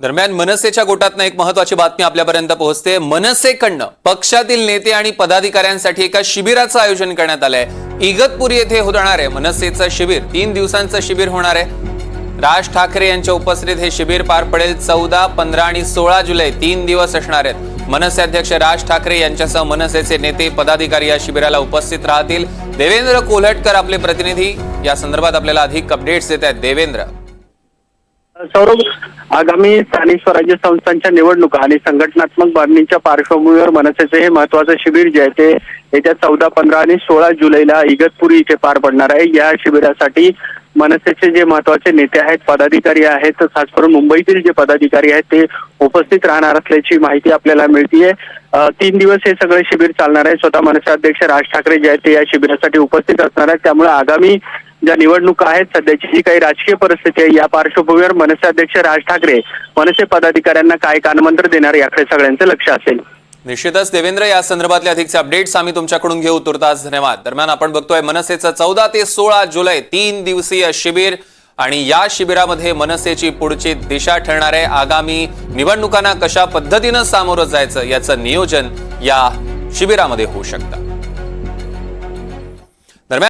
दरम्यान मनसेच्या गोटातनं एक महत्वाची बातमी आपल्यापर्यंत पोहोचते. मनसेकडनं पक्षातील नेते आणि पदाधिकाऱ्यांसाठी एका शिबिराचं आयोजन करण्यात आलंय. इगतपुरी येथे होणार आहे मनसेचं शिबिर तीन दिवसांचं शिबिर होणार आहे. राज ठाकरे यांच्या उपस्थितीत हे शिबिर पार पडेल चौदा पंधरा आणि सोळा जुलै तीन दिवस असणार आहेत. मनसे अध्यक्ष राज ठाकरे यांच्यासह मनसेचे नेते पदाधिकारी या शिबिराला उपस्थित राहतील. देवेंद्र कोल्हटकर आपले प्रतिनिधी. या संदर्भात आपल्याला अधिक अपडेट्स देत आहेत देवेंद्र. सौरभ आगामी स्थानिक स्वराज्य संस्थांच्या निवडणुका आणि संघटनात्मक बाबींच्या पार्श्वभूमीवर मनसेचे हे महत्वाचं शिबिर जे आहे ते येत्या चौदा पंधरा आणि सोळा जुलैला इगतपुरी इथे पार पडणार आहे. या शिबिरासाठी मनसेचे जे महत्त्वाचे नेते आहेत पदाधिकारी आहेत खास करून मुंबईतील जे पदाधिकारी आहेत ते उपस्थित राहणार असल्याची माहिती आपल्याला मिळतीये. तीन दिवस हे सगळे शिबिर चालणार आहे. स्वतः मनसे अध्यक्ष राज ठाकरे जे आहेत ते या शिबिरासाठी उपस्थित असणार आहेत. त्यामुळे आगामी ज्या निवडणुका आहेत सध्याची जी काही राजकीय परिस्थिती आहे या पार्श्वभूमीवर मनसे अध्यक्ष राज ठाकरे मनसे पदाधिकाऱ्यांना काय कानमंत्र देणार याकडे सगळ्यांचं लक्ष असेल. निश्चितच देवेंद्र या संदर्भातले अधिकचे अपडेट्स आम्ही तुमच्याकडून घेऊ. तुर्तास धन्यवाद. दरम्यान आपण बघतोय मनसेचं चौदा ते सोळा जुलै तीन दिवसीय शिबिर आणि या शिबिरामध्ये मनसेची पुढची दिशा ठरणार आहे. आगामी निवडणुकांना कशा पद्धतीनं सामोरं जायचं याचं नियोजन या शिबिरामध्ये होऊ शकतं.